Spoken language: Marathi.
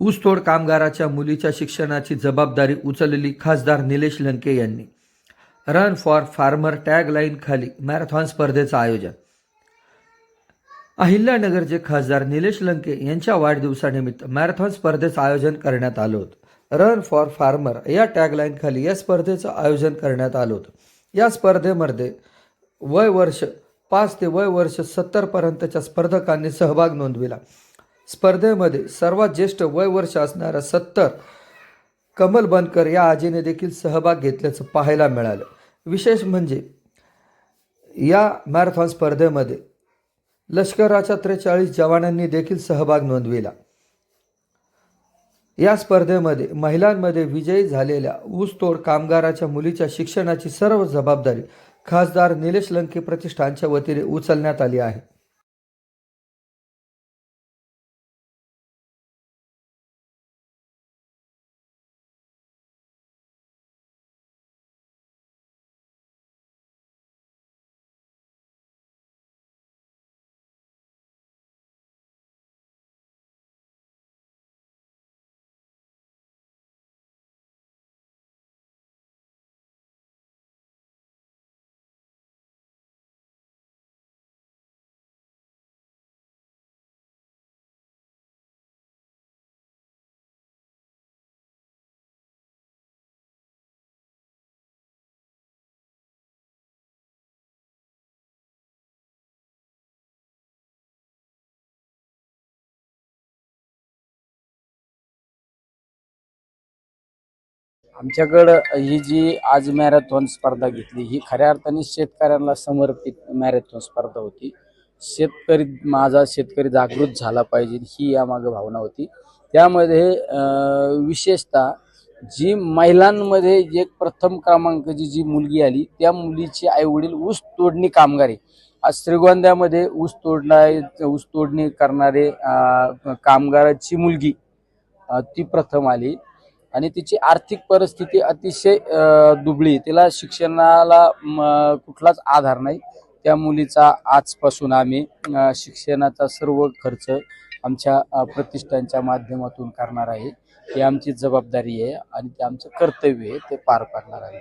ऊसतोड कामगाराच्या मुलीच्या शिक्षणाची जबाबदारी उचललेली खासदार निलेश लंके यांनी. रन फॉर फार्मर टॅगलाईन खाली मॅरेथॉन स्पर्धेचं आयोजन. अहिल्यानगरचे खासदार निलेश लंके यांच्या वाढदिवसानिमित्त मॅरेथॉन स्पर्धेचं आयोजन करण्यात आलं होतं. रन फॉर फार्मर या टॅगलाईन खाली या स्पर्धेचं आयोजन करण्यात आलं होतं. या स्पर्धेमध्ये वय वर्ष पाच ते वय वर्ष सत्तरपर्यंतच्या स्पर्धकांनी सहभाग नोंदविला. स्पर्धेमध्ये सर्वात ज्येष्ठ वय वर्ष असणाऱ्या सत्तर कमल बनकर या आजीने देखील सहभाग घेतल्याचं पाहायला मिळालं. विशेष म्हणजे या मॅरेथॉन स्पर्धेमध्ये लष्कराच्या त्रेचाळीस जवानांनी देखील सहभाग नोंदविला. या स्पर्धेमध्ये महिलांमध्ये विजयी झालेल्या ऊसतोड कामगाराच्या मुलीच्या शिक्षणाची सर्व जबाबदारी खासदार निलेश लंके प्रतिष्ठानच्या वतीने उचलण्यात आली आहे. आमच्याकडं ही जी आज मॅरेथॉन स्पर्धा घेतली ही खऱ्या अर्थाने शेतकऱ्यांना समर्पित मॅरेथॉन स्पर्धा होती. शेतकरी माझा शेतकरी जागृत झाला पाहिजे ही यामागं भावना होती. त्यामध्ये विशेषतः जी महिलांमध्ये एक प्रथम क्रमांकाची जी मुलगी आली त्या मुलीचे आईवडील ऊस तोडणी कामगारी आज श्रीगोंद्यामध्ये ऊस तोडणार ऊस तोडणी करणारे कामगाराची मुलगी ती प्रथम आली. आणि तिची आर्थिक परिस्थिती अतिशय दुबळी. तिला शिक्षणाला कुठलाच आधार नाही. त्या मुलीचा आजपासून आम्ही शिक्षणाचा सर्व खर्च आमच्या प्रतिष्ठानच्या माध्यमातून करणार आहे. ही आमची जबाबदारी आहे आणि ते आमचं कर्तव्य आहे ते पार पाडणार आहे.